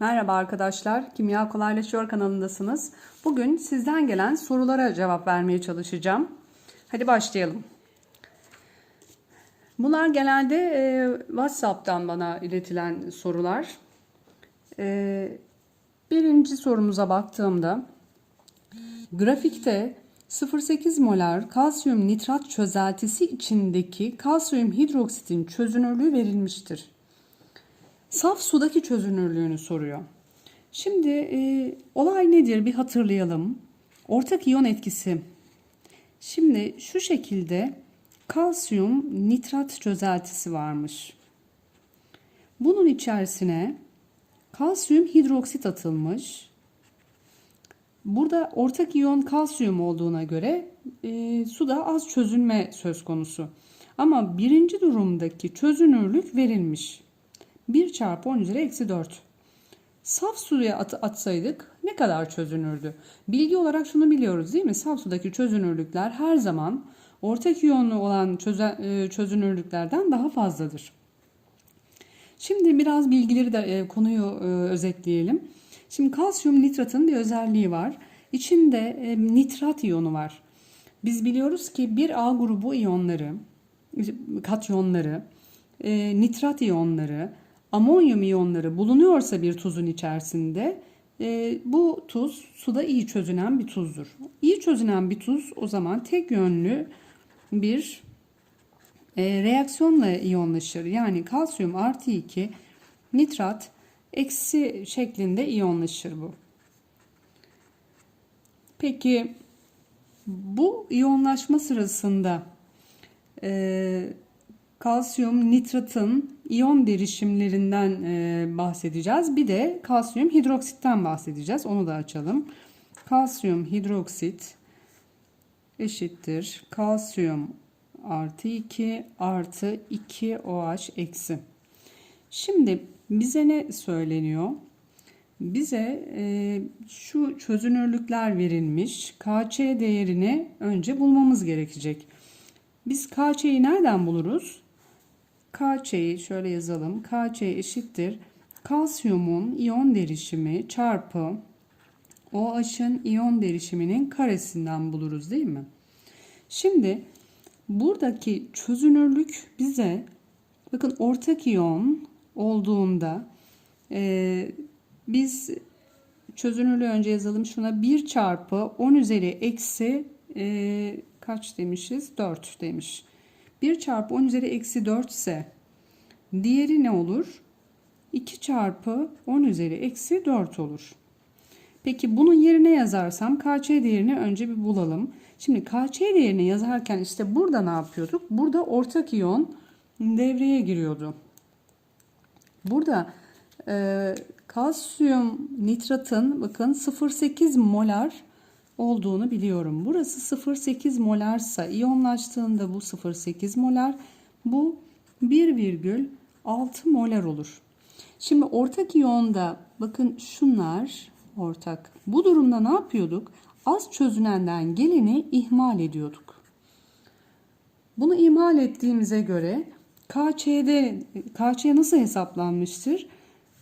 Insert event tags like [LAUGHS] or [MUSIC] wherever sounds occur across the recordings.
Merhaba arkadaşlar, Kimya Kolaylaşıyor kanalındasınız. Bugün sizden gelen sorulara cevap vermeye çalışacağım. Hadi başlayalım. Bunlar genelde e, WhatsApp'tan bana iletilen sorular. E, birinci sorumuza baktığımda, grafikte 0,8 molar kalsiyum nitrat çözeltisi içindeki kalsiyum hidroksitin çözünürlüğü verilmiştir. Saf sudaki çözünürlüğünü soruyor. Şimdi e, olay nedir bir hatırlayalım. Ortak iyon etkisi. Şimdi şu şekilde kalsiyum nitrat çözeltisi varmış. Bunun içerisine kalsiyum hidroksit atılmış. Burada ortak iyon kalsiyum olduğuna göre e, suda az çözünme söz konusu. Ama birinci durumdaki çözünürlük verilmiş. 1 çarpı 10 üzeri eksi 4. Saf suya at atsaydık ne kadar çözünürdü? Bilgi olarak şunu biliyoruz değil mi? Saf sudaki çözünürlükler her zaman ortak iyonlu olan e, çözünürlüklerden daha fazladır. Şimdi biraz bilgileri de e, konuyu e, özetleyelim. Şimdi kalsiyum nitratın bir özelliği var. İçinde nitrat iyonu var. Biz biliyoruz ki bir A grubu iyonları, katyonları, nitrat iyonları, amonyum iyonları bulunuyorsa bir tuzun içerisinde e, bu tuz suda iyi çözünen bir tuzdur. İyi çözünen bir tuz o zaman tek yönlü bir e, reaksiyonla iyonlaşır. Yani kalsiyum artı 2 nitrat eksi şeklinde iyonlaşır bu. Peki bu iyonlaşma sırasında e, kalsiyum nitratın iyon derişimlerinden e, bahsedeceğiz. Bir de kalsiyum hidroksitten bahsedeceğiz. Onu da açalım. Kalsiyum hidroksit eşittir. Kalsiyum artı 2 artı 2 OH eksi. Şimdi bize ne söyleniyor? Bize e, şu çözünürlükler verilmiş. KC değerini önce bulmamız gerekecek. Biz KC'yi nereden buluruz? KC'yi şöyle yazalım. KC eşittir. Kalsiyumun iyon derişimi çarpı OH'ın iyon derişiminin karesinden buluruz değil mi? Şimdi buradaki çözünürlük bize bakın ortak iyon olduğunda e, biz çözünürlüğü önce yazalım şuna 1 çarpı 10 üzeri eksi e, kaç demişiz? 4 demiş. 1 çarpı 10 üzeri eksi 4 ise diğeri ne olur? 2 çarpı 10 üzeri eksi 4 olur. Peki bunun yerine yazarsam KC değerini önce bir bulalım. Şimdi KC değerini yazarken işte burada ne yapıyorduk? Burada ortak iyon devreye giriyordu. Burada e, kalsiyum nitratın bakın 0,8 molar olduğunu biliyorum. Burası 0,8 molarsa iyonlaştığında bu 0,8 molar. Bu 1,6 molar olur. Şimdi ortak iyonda bakın şunlar ortak. Bu durumda ne yapıyorduk? Az çözünenden geleni ihmal ediyorduk. Bunu ihmal ettiğimize göre KC'de KC nasıl hesaplanmıştır?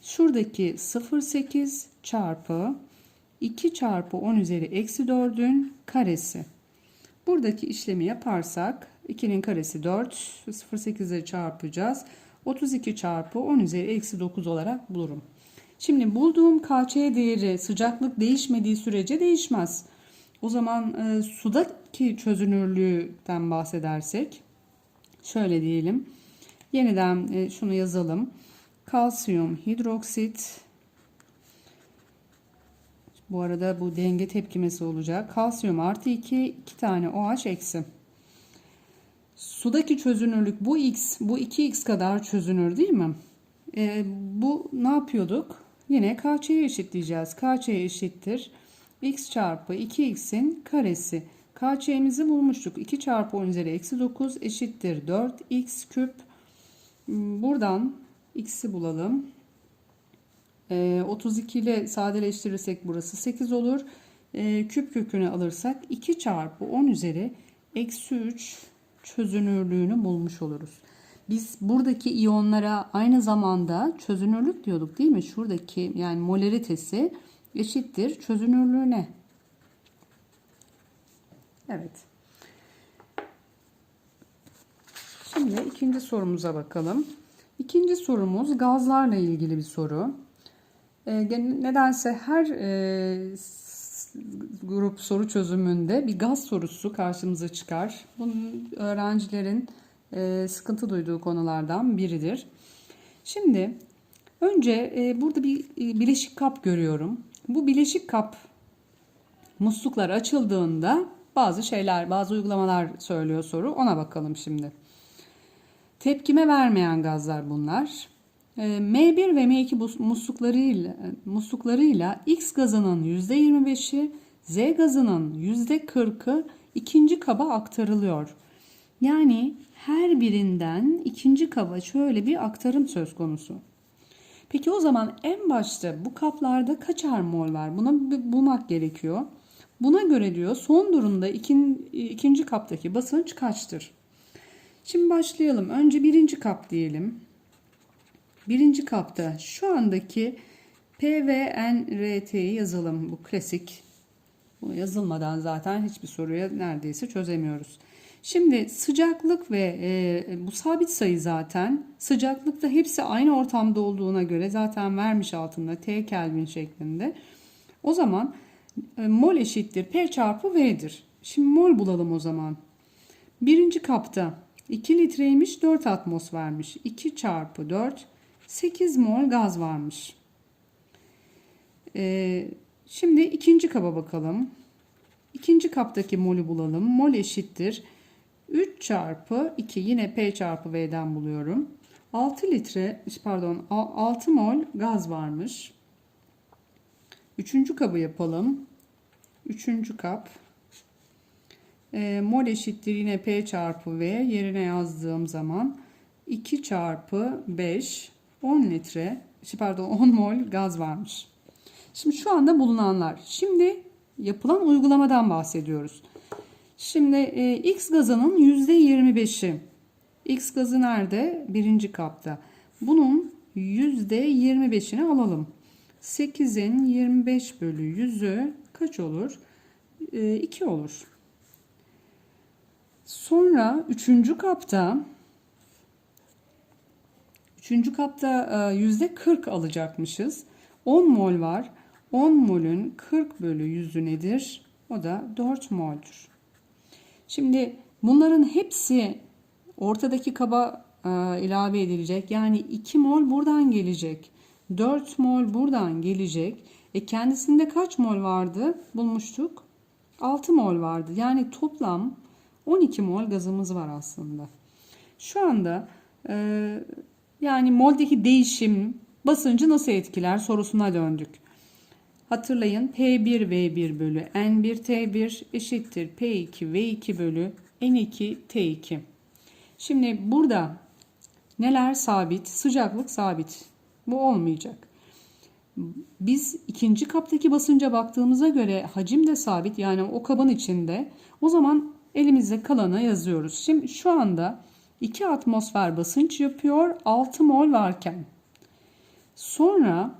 Şuradaki 0,8 çarpı 2 çarpı 10 üzeri eksi 4'ün karesi. Buradaki işlemi yaparsak 2'nin karesi 4. 0,8'e çarpacağız. 32 çarpı 10 üzeri eksi 9 olarak bulurum. Şimdi bulduğum KC değeri sıcaklık değişmediği sürece değişmez. O zaman e, sudaki çözünürlüğünden bahsedersek şöyle diyelim. Yeniden e, şunu yazalım. Kalsiyum hidroksit bu arada bu denge tepkimesi olacak. Kalsiyum artı 2, 2 tane OH eksi. Sudaki çözünürlük bu X, bu 2X kadar çözünür değil mi? E, bu ne yapıyorduk? Yine KC'ye eşitleyeceğiz. KC eşittir. X çarpı 2X'in karesi. KC'mizi bulmuştuk. 2 çarpı 10 üzeri eksi 9 eşittir 4X küp. Buradan X'i bulalım. 32 ee, ile sadeleştirirsek burası 8 olur. Ee, küp kökünü alırsak 2 çarpı 10 üzeri eksi 3 çözünürlüğünü bulmuş oluruz. Biz buradaki iyonlara aynı zamanda çözünürlük diyorduk değil mi? Şuradaki yani molaritesi eşittir çözünürlüğüne. Evet. Şimdi ikinci sorumuza bakalım. İkinci sorumuz gazlarla ilgili bir soru. E, nedense her e, grup soru çözümünde bir gaz sorusu karşımıza çıkar. Bunun öğrencilerin e, sıkıntı duyduğu konulardan biridir. Şimdi önce e, burada bir bileşik kap görüyorum. Bu bileşik kap musluklar açıldığında bazı şeyler, bazı uygulamalar söylüyor soru. Ona bakalım şimdi. Tepkime vermeyen gazlar bunlar. M1 ve M2 musluklarıyla, musluklarıyla X gazının %25'i, Z gazının %40'ı ikinci kaba aktarılıyor. Yani her birinden ikinci kaba şöyle bir aktarım söz konusu. Peki o zaman en başta bu kaplarda kaçar mol var? Buna bulmak gerekiyor. Buna göre diyor son durumda ikin, ikinci kaptaki basınç kaçtır? Şimdi başlayalım. Önce birinci kap diyelim. Birinci kapta şu andaki P yazalım. Bu klasik. Bu yazılmadan zaten hiçbir soruya neredeyse çözemiyoruz. Şimdi sıcaklık ve e, bu sabit sayı zaten sıcaklıkta hepsi aynı ortamda olduğuna göre zaten vermiş altında T Kelvin şeklinde. O zaman e, mol eşittir P çarpı V'dir. Şimdi mol bulalım o zaman. Birinci kapta 2 litreymiş 4 atmosfermiş. 2 çarpı 4 8 mol gaz varmış. Ee, şimdi ikinci kaba bakalım. İkinci kaptaki molü bulalım. Mol eşittir. 3 çarpı 2 yine P çarpı V'den buluyorum. 6 litre pardon 6 mol gaz varmış. Üçüncü kabı yapalım. Üçüncü kap. E, mol eşittir yine P çarpı V yerine yazdığım zaman 2 çarpı 5 10 litre pardon [LAUGHS] 10 mol gaz varmış. Şimdi şu anda bulunanlar. Şimdi yapılan uygulamadan bahsediyoruz. Şimdi e, X gazının %25'i. X gazı nerede? Birinci kapta. Bunun %25'ini alalım. 8'in 25 bölü 100'ü kaç olur? E, 2 olur. Sonra üçüncü kapta üçüncü kapta yüzde 40 alacakmışız. 10 mol var. 10 molün 40 bölü yüzü nedir? O da 4 mol'dür. Şimdi bunların hepsi ortadaki kaba e, ilave edilecek. Yani 2 mol buradan gelecek. 4 mol buradan gelecek. E kendisinde kaç mol vardı? Bulmuştuk. 6 mol vardı. Yani toplam 12 mol gazımız var aslında. Şu anda e, yani moldeki değişim basıncı nasıl etkiler sorusuna döndük. Hatırlayın P1 V1 bölü N1 T1 eşittir P2 V2 bölü N2 T2. Şimdi burada neler sabit? Sıcaklık sabit. Bu olmayacak. Biz ikinci kaptaki basınca baktığımıza göre hacim de sabit yani o kabın içinde. O zaman elimizde kalanı yazıyoruz. Şimdi şu anda 2 atmosfer basınç yapıyor 6 mol varken. Sonra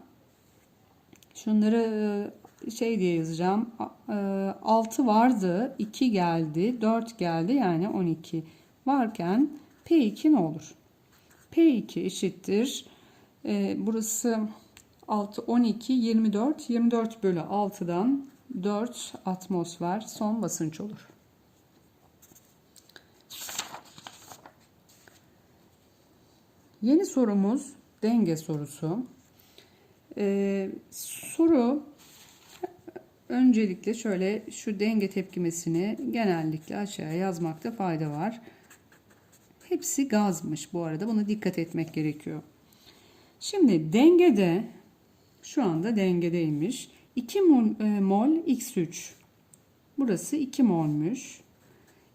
şunları e, şey diye yazacağım. 6 e, vardı, 2 geldi, 4 geldi yani 12 varken P2 ne olur? P2 eşittir. E, burası 6, 12, 24. 24 bölü 6'dan 4 atmosfer son basınç olur. Yeni sorumuz denge sorusu. Ee, soru öncelikle şöyle şu denge tepkimesini genellikle aşağıya yazmakta fayda var. Hepsi gazmış bu arada. Buna dikkat etmek gerekiyor. Şimdi dengede şu anda dengedeymiş. 2 mol, e, mol x3. Burası 2 molmuş.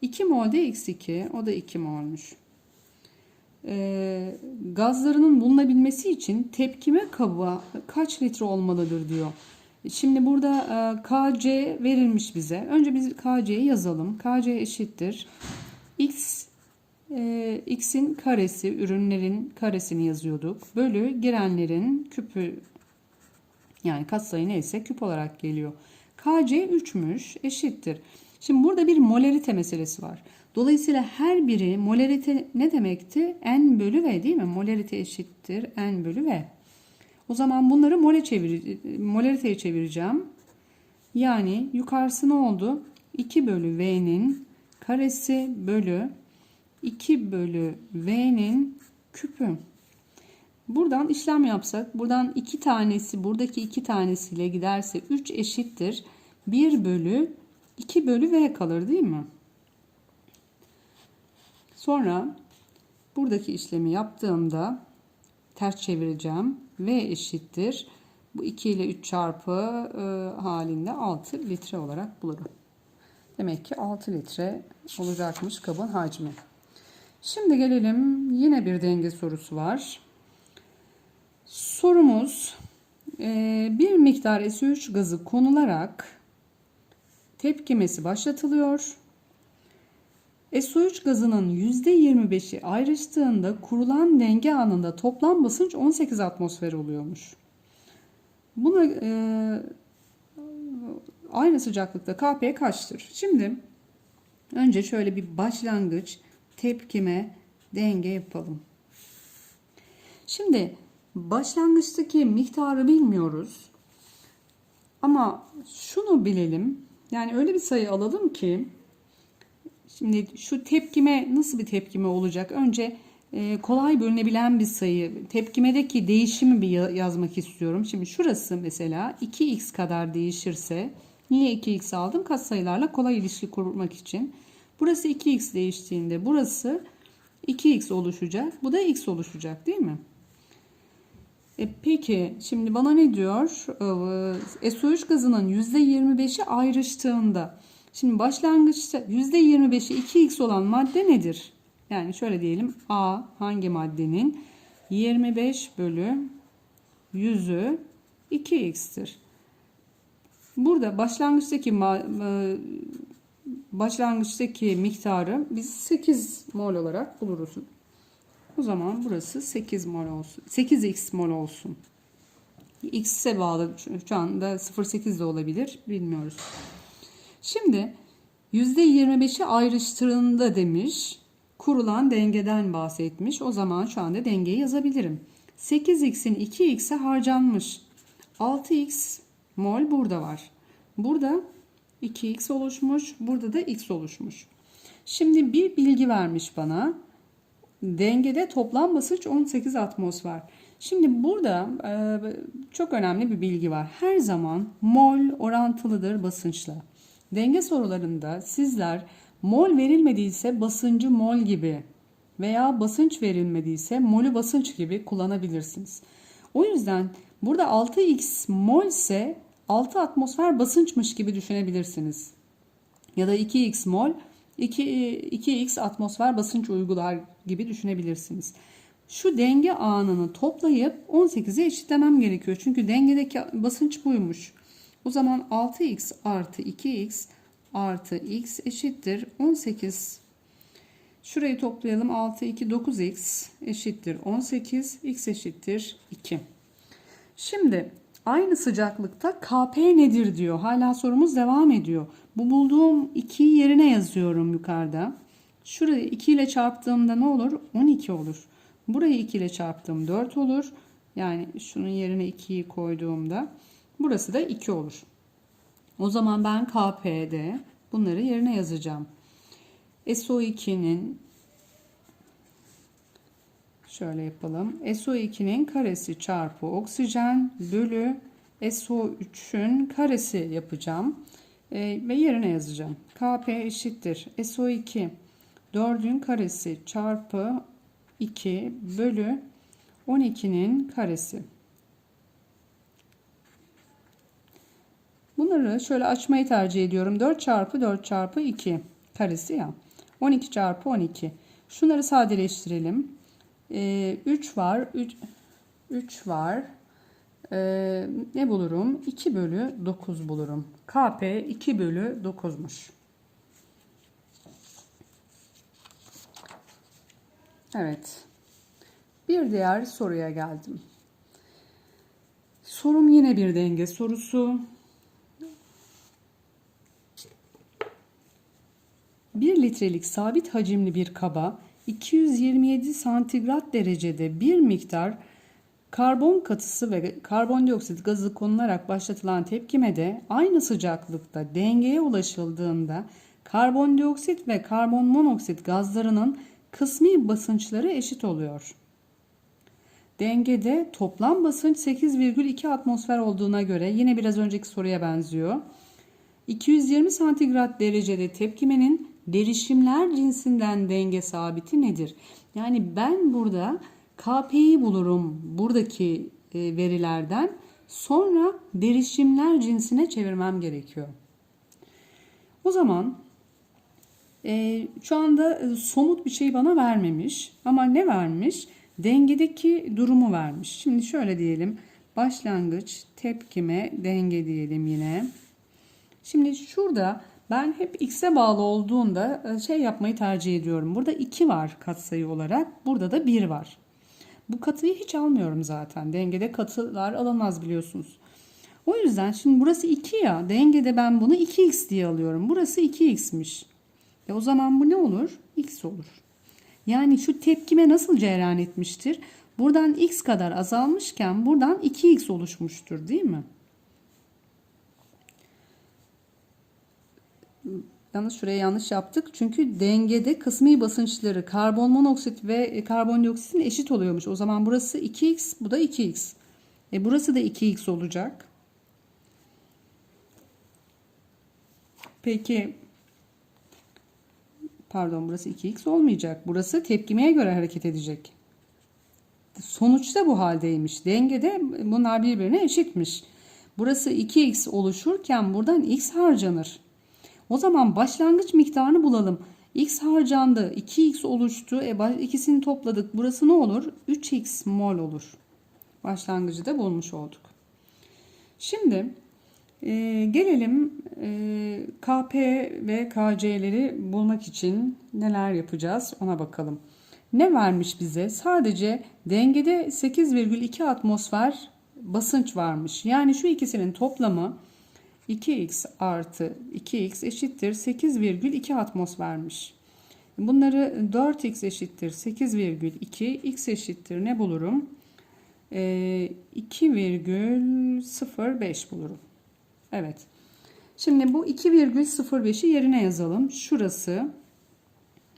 2 mol de x2. O da 2 molmuş e, gazlarının bulunabilmesi için tepkime kabı kaç litre olmalıdır diyor. Şimdi burada e, KC verilmiş bize. Önce biz KC'yi yazalım. KC eşittir. X e, x'in karesi, ürünlerin karesini yazıyorduk. Bölü girenlerin küpü yani katsayı neyse küp olarak geliyor. KC 3'müş eşittir. Şimdi burada bir molarite meselesi var. Dolayısıyla her biri molarite ne demekti? N bölü V değil mi? Molarite eşittir N bölü V. O zaman bunları mole çevir, molariteye çevireceğim. Yani yukarısı ne oldu? 2 bölü V'nin karesi bölü 2 bölü V'nin küpü. Buradan işlem yapsak, buradan iki tanesi, buradaki iki tanesiyle giderse 3 eşittir. 1 bölü 2 bölü V kalır değil mi? Sonra buradaki işlemi yaptığımda ters çevireceğim. V eşittir. Bu 2 ile 3 çarpı e, halinde 6 litre olarak bulurum. Demek ki 6 litre olacakmış kabın hacmi. Şimdi gelelim yine bir denge sorusu var. Sorumuz e, bir miktar SO3 gazı konularak tepkimesi başlatılıyor. SO3 gazının %25'i ayrıştığında kurulan denge anında toplam basınç 18 atmosfer oluyormuş. Buna e, aynı sıcaklıkta Kp kaçtır? Şimdi önce şöyle bir başlangıç tepkime denge yapalım. Şimdi başlangıçtaki miktarı bilmiyoruz. Ama şunu bilelim. Yani öyle bir sayı alalım ki şimdi şu tepkime nasıl bir tepkime olacak? Önce e, kolay bölünebilen bir sayı. Tepkimedeki değişimi bir yazmak istiyorum. Şimdi şurası mesela 2x kadar değişirse niye 2x aldım? Katsayılarla kolay ilişki kurmak için. Burası 2x değiştiğinde burası 2x oluşacak. Bu da x oluşacak değil mi? E peki şimdi bana ne diyor? Ee, SO3 gazının %25'i ayrıştığında. Şimdi başlangıçta %25'i 2x olan madde nedir? Yani şöyle diyelim A hangi maddenin 25 bölü 100'ü 2x'tir. Burada başlangıçtaki e, başlangıçtaki miktarı biz 8 mol olarak buluruz. O zaman burası 8 mol olsun. 8x mol olsun. X'e bağlı şu anda 0.8 de olabilir. Bilmiyoruz. Şimdi %25'i ayrıştırında demiş. Kurulan dengeden bahsetmiş. O zaman şu anda dengeyi yazabilirim. 8x'in 2x'e harcanmış. 6x mol burada var. Burada 2x oluşmuş. Burada da x oluşmuş. Şimdi bir bilgi vermiş bana. Dengede toplam basınç 18 atmosfer. Şimdi burada e, çok önemli bir bilgi var. Her zaman mol orantılıdır basınçla. Denge sorularında sizler mol verilmediyse basıncı mol gibi veya basınç verilmediyse molü basınç gibi kullanabilirsiniz. O yüzden burada 6x mol ise 6 atmosfer basınçmış gibi düşünebilirsiniz. Ya da 2x mol 2, 2x atmosfer basınç uygular gibi düşünebilirsiniz. Şu denge anını toplayıp 18'e eşitlemem gerekiyor. Çünkü dengedeki basınç buymuş. O zaman 6x artı 2x artı x eşittir 18. Şurayı toplayalım. 6, 2, 9x eşittir 18. x eşittir 2. Şimdi aynı sıcaklıkta Kp nedir diyor. Hala sorumuz devam ediyor. Bu bulduğum 2'yi yerine yazıyorum yukarıda. Şurayı 2 ile çarptığımda ne olur? 12 olur. Burayı 2 ile çarptım 4 olur. Yani şunun yerine 2'yi koyduğumda burası da 2 olur. O zaman ben KP'de bunları yerine yazacağım. SO2'nin şöyle yapalım. SO2'nin karesi çarpı oksijen bölü SO3'ün karesi yapacağım. E, ve yerine yazacağım. Kp eşittir. SO2 4'ün karesi çarpı 2 bölü 12'nin karesi. Bunları şöyle açmayı tercih ediyorum. 4 çarpı 4 çarpı 2 karesi ya. 12 çarpı 12. Şunları sadeleştirelim. Ee, 3 var. 3, 3 var. Ee, ne bulurum? 2 bölü 9 bulurum. KP 2 bölü 9'muş. Evet. Bir diğer soruya geldim. Sorum yine bir denge sorusu. 1 litrelik sabit hacimli bir kaba 227 santigrat derecede bir miktar karbon katısı ve karbondioksit gazı konularak başlatılan tepkimede aynı sıcaklıkta dengeye ulaşıldığında karbondioksit ve karbon monoksit gazlarının kısmi basınçları eşit oluyor. Dengede toplam basınç 8,2 atmosfer olduğuna göre yine biraz önceki soruya benziyor. 220 santigrat derecede tepkimenin derişimler cinsinden denge sabiti nedir? Yani ben burada KP'yi bulurum buradaki e, verilerden. Sonra derişimler cinsine çevirmem gerekiyor. O zaman e, şu anda e, somut bir şey bana vermemiş. Ama ne vermiş? Dengedeki durumu vermiş. Şimdi şöyle diyelim. Başlangıç, tepkime, denge diyelim yine. Şimdi şurada ben hep x'e bağlı olduğunda şey yapmayı tercih ediyorum. Burada 2 var katsayı olarak. Burada da 1 var. Bu katıyı hiç almıyorum zaten. Dengede katılar alınmaz biliyorsunuz. O yüzden şimdi burası 2 ya. Dengede ben bunu 2x diye alıyorum. Burası 2x'miş. E o zaman bu ne olur? x olur. Yani şu tepkime nasıl cereyan etmiştir? Buradan x kadar azalmışken buradan 2x oluşmuştur değil mi? Yalnız şuraya yanlış yaptık. Çünkü dengede kısmi basınçları karbon monoksit ve karbondioksitin eşit oluyormuş. O zaman burası 2x, bu da 2x. E burası da 2x olacak. Peki pardon burası 2x olmayacak. Burası tepkimeye göre hareket edecek. Sonuçta bu haldeymiş. Dengede bunlar birbirine eşitmiş. Burası 2x oluşurken buradan x harcanır. O zaman başlangıç miktarını bulalım. X harcandı. 2x oluştu. E, ikisini topladık. Burası ne olur? 3x mol olur. Başlangıcı da bulmuş olduk. Şimdi e, gelelim e, KP ve KC'leri bulmak için neler yapacağız ona bakalım. Ne vermiş bize? Sadece dengede 8,2 atmosfer basınç varmış. Yani şu ikisinin toplamı 2x artı 2x eşittir 8,2 atmosfermiş. Bunları 4x eşittir 8,2 x eşittir ne bulurum? Ee, 2,05 bulurum. Evet. Şimdi bu 2,05'i yerine yazalım. Şurası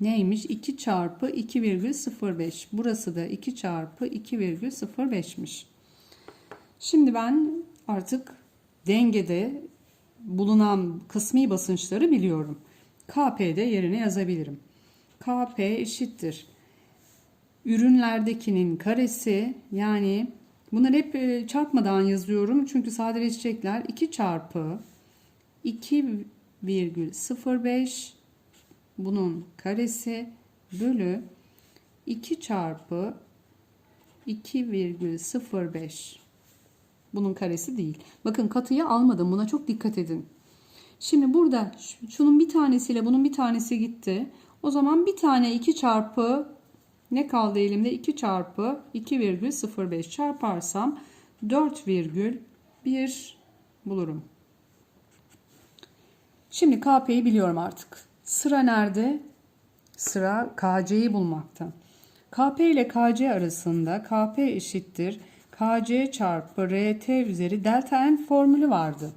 neymiş? 2 çarpı 2,05. Burası da 2 çarpı 2,05'miş. Şimdi ben artık dengede bulunan kısmi basınçları biliyorum. KP'de yerine yazabilirim. KP eşittir. Ürünlerdekinin karesi yani bunları hep e, çarpmadan yazıyorum. Çünkü sadeleşecekler. 2 çarpı 2,05 bunun karesi bölü 2 çarpı 2,05 bunun karesi değil. Bakın katıyı almadım. Buna çok dikkat edin. Şimdi burada şunun bir tanesiyle bunun bir tanesi gitti. O zaman bir tane 2 çarpı ne kaldı elimde? 2 çarpı 2,05 çarparsam 4,1 bulurum. Şimdi KP'yi biliyorum artık. Sıra nerede? Sıra KC'yi bulmakta. KP ile KC arasında KP eşittir KC çarpı RT üzeri delta N formülü vardı.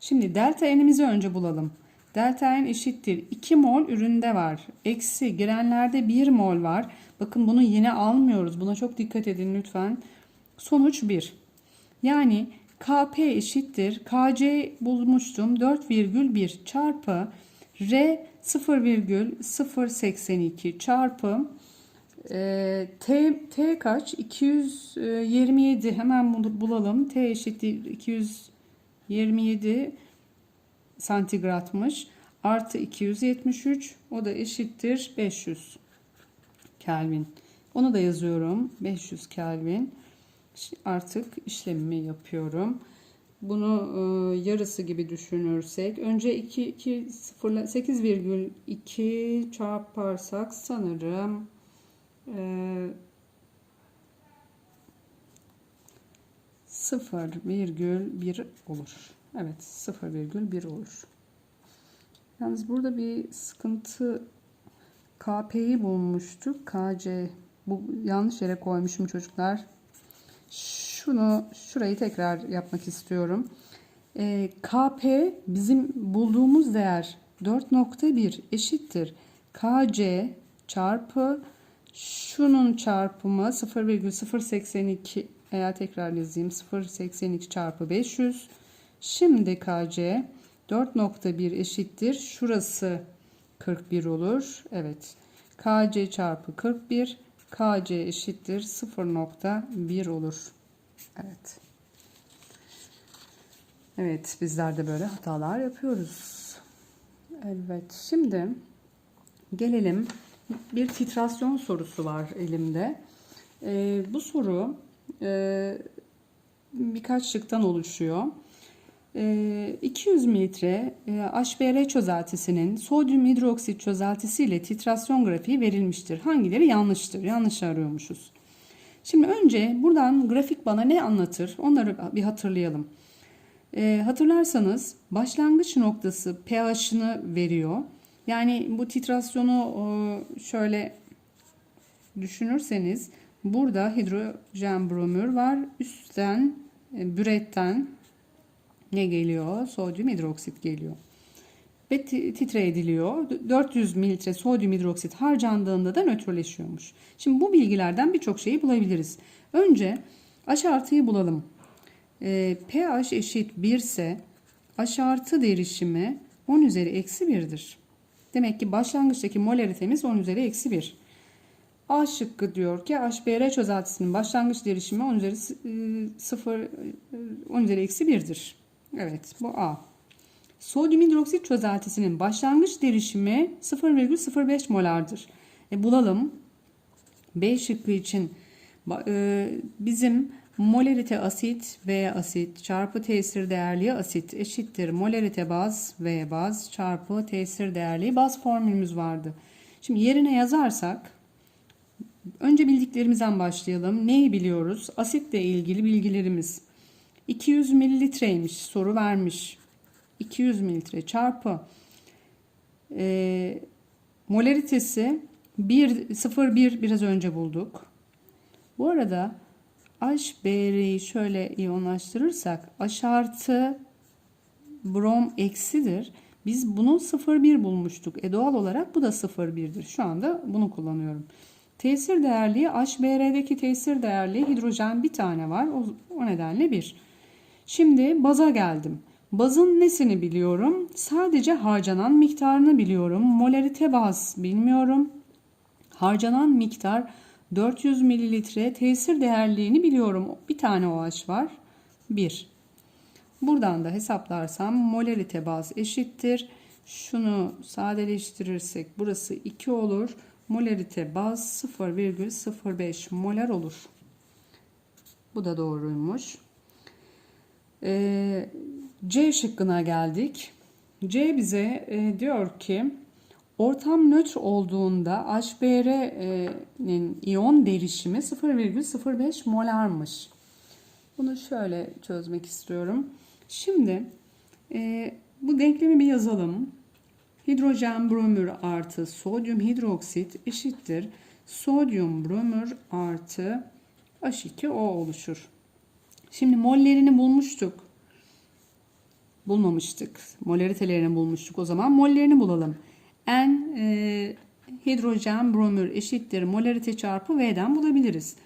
Şimdi delta N'imizi önce bulalım. Delta N eşittir 2 mol üründe var. Eksi girenlerde 1 mol var. Bakın bunu yine almıyoruz. Buna çok dikkat edin lütfen. Sonuç 1. Yani KP eşittir. KC bulmuştum. 4,1 çarpı R 0,082 çarpı e, T, T kaç? 227 hemen bunu bulalım. T eşittir 227 santigratmış. Artı 273 o da eşittir 500 Kelvin. Onu da yazıyorum. 500 Kelvin. Artık işlemimi yapıyorum. Bunu e, yarısı gibi düşünürsek önce 2 2 0 8,2 çarparsak sanırım Ee, 0,1 olur. Evet 0,1 olur. Yalnız burada bir sıkıntı KP'yi bulmuştuk. KC bu yanlış yere koymuşum çocuklar. Şunu şurayı tekrar yapmak istiyorum. Ee, KP bizim bulduğumuz değer 4.1 eşittir. KC çarpı şunun çarpımı 0,082 eğer tekrar yazayım 0.82 çarpı 500. Şimdi KC 4.1 eşittir. Şurası 41 olur. Evet. KC çarpı 41 KC eşittir 0.1 olur. Evet. Evet bizler de böyle hatalar yapıyoruz. Evet şimdi gelelim bir titrasyon sorusu var elimde. Ee, bu soru e, birkaç şıktan oluşuyor. E, 200 mililitre e, HBr çözeltisinin sodyum hidroksit çözeltisi ile titrasyon grafiği verilmiştir. Hangileri yanlıştır? Yanlış arıyormuşuz. Şimdi önce buradan grafik bana ne anlatır? Onları bir hatırlayalım. E, hatırlarsanız başlangıç noktası pH'ını veriyor. Yani bu titrasyonu e, şöyle düşünürseniz burada hidrojen bromür var. Üstten e, büretten ne geliyor? Sodyum hidroksit geliyor. Ve titre ediliyor. 400 mililitre sodyum hidroksit harcandığında da nötrleşiyormuş. Şimdi bu bilgilerden birçok şeyi bulabiliriz. Önce H artıyı bulalım. E, pH eşit 1 ise H artı derişimi 10 üzeri eksi 1'dir. Demek ki başlangıçtaki molaritemiz 10 üzeri eksi 1. A şıkkı diyor ki HBr çözeltisinin başlangıç derişimi 10 üzeri 0 10 üzeri eksi 1'dir. Evet bu A. Sodyum hidroksit çözeltisinin başlangıç derişimi 0,05 molardır. E, bulalım. B şıkkı için e, bizim molarite asit V asit çarpı tesir değerli asit eşittir molarite baz V baz çarpı tesir değerli baz formülümüz vardı. Şimdi yerine yazarsak önce bildiklerimizden başlayalım. Neyi biliyoruz? Asitle ilgili bilgilerimiz. 200 mililitreymiş soru vermiş. 200 mililitre çarpı e, molaritesi 1 0,1 biraz önce bulduk. Bu arada HBr'yi şöyle iyonlaştırırsak H artı brom eksidir. Biz bunu 0,1 bulmuştuk. E doğal olarak bu da 0,1'dir. Şu anda bunu kullanıyorum. Tesir değerliği HBr'deki tesir değerliği hidrojen bir tane var. O, o nedenle 1. Şimdi baza geldim. Bazın nesini biliyorum? Sadece harcanan miktarını biliyorum. Molarite baz bilmiyorum. Harcanan miktar 400 mililitre tesir değerliğini biliyorum. Bir tane OH var. 1. Buradan da hesaplarsam molarite baz eşittir. Şunu sadeleştirirsek burası 2 olur. Molarite baz 0,05 molar olur. Bu da doğruymuş. Ee, C şıkkına geldik. C bize e, diyor ki ortam nötr olduğunda HBr'nin iyon derişimi 0,05 molarmış. Bunu şöyle çözmek istiyorum. Şimdi e, bu denklemi bir yazalım. Hidrojen bromür artı sodyum hidroksit eşittir. Sodyum bromür artı H2O oluşur. Şimdi mollerini bulmuştuk. Bulmamıştık. Molaritelerini bulmuştuk. O zaman mollerini bulalım. N e, hidrojen bromür eşittir molarite çarpı V'den bulabiliriz.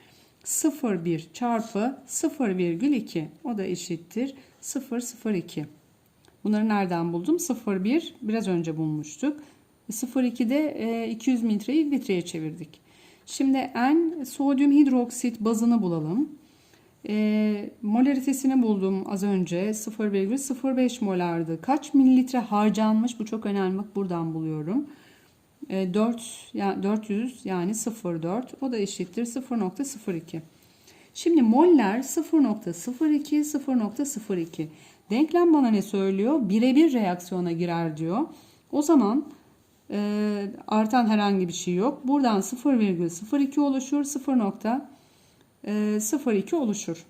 0,1 çarpı 0,2 o da eşittir 0,02. Bunları nereden buldum? 0,1 biraz önce bulmuştuk. 0,2'de 200 mililitreyi litreye çevirdik. Şimdi N sodyum hidroksit bazını bulalım. E, molaritesini buldum az önce 0,05 molardı. Kaç mililitre harcanmış bu çok önemli bak buradan buluyorum. E, 4 yani 400 yani 0,4 o da eşittir 0,02. Şimdi moller 0,02 0,02. Denklem bana ne söylüyor? Birebir reaksiyona girer diyor. O zaman Ee, artan herhangi bir şey yok. Buradan 0,02 oluşur. 0.02 oluşur.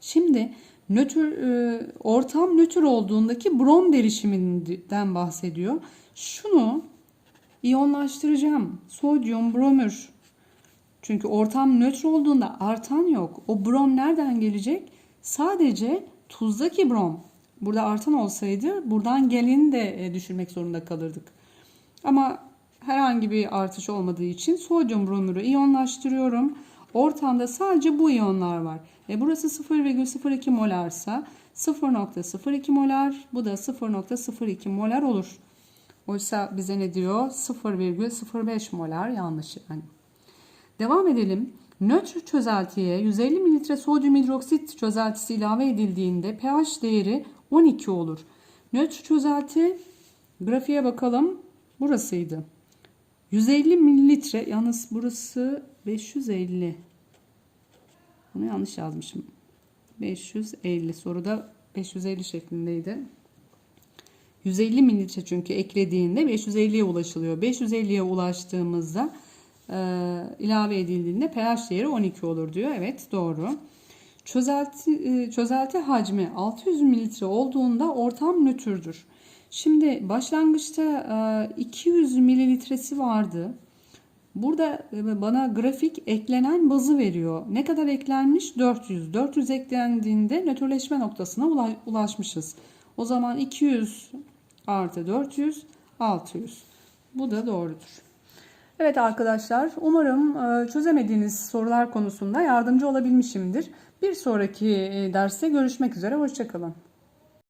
Şimdi nötr e, ortam nötr olduğundaki brom derişiminden bahsediyor. Şunu iyonlaştıracağım. Sodyum bromür. Çünkü ortam nötr olduğunda artan yok. O brom nereden gelecek? Sadece tuzdaki brom. Burada artan olsaydı buradan geleni de e, düşürmek zorunda kalırdık. Ama herhangi bir artış olmadığı için sodyum bromürü iyonlaştırıyorum. Ortamda sadece bu iyonlar var. E burası 0,02 molarsa 0,02 molar bu da 0,02 molar olur. Oysa bize ne diyor? 0,05 molar yanlış yani. Devam edelim. Nötr çözeltiye 150 mililitre sodyum hidroksit çözeltisi ilave edildiğinde pH değeri 12 olur. Nötr çözelti grafiğe bakalım. Burasıydı. 150 mililitre yalnız burası 550. Bunu yanlış yazmışım. 550 soruda 550 şeklindeydi. 150 mililitre çünkü eklediğinde 550'ye ulaşılıyor. 550'ye ulaştığımızda e, ilave edildiğinde pH değeri 12 olur diyor. Evet doğru. Çözelti, e, çözelti hacmi 600 mililitre olduğunda ortam nötrdür. Şimdi başlangıçta e, 200 mililitresi vardı. Burada e, bana grafik eklenen bazı veriyor. Ne kadar eklenmiş? 400. 400 eklendiğinde nötrleşme noktasına ula- ulaşmışız. O zaman 200 artı 400 600. Bu da doğrudur. Evet arkadaşlar umarım e, çözemediğiniz sorular konusunda yardımcı olabilmişimdir. Bir sonraki e, derste görüşmek üzere. Hoşçakalın.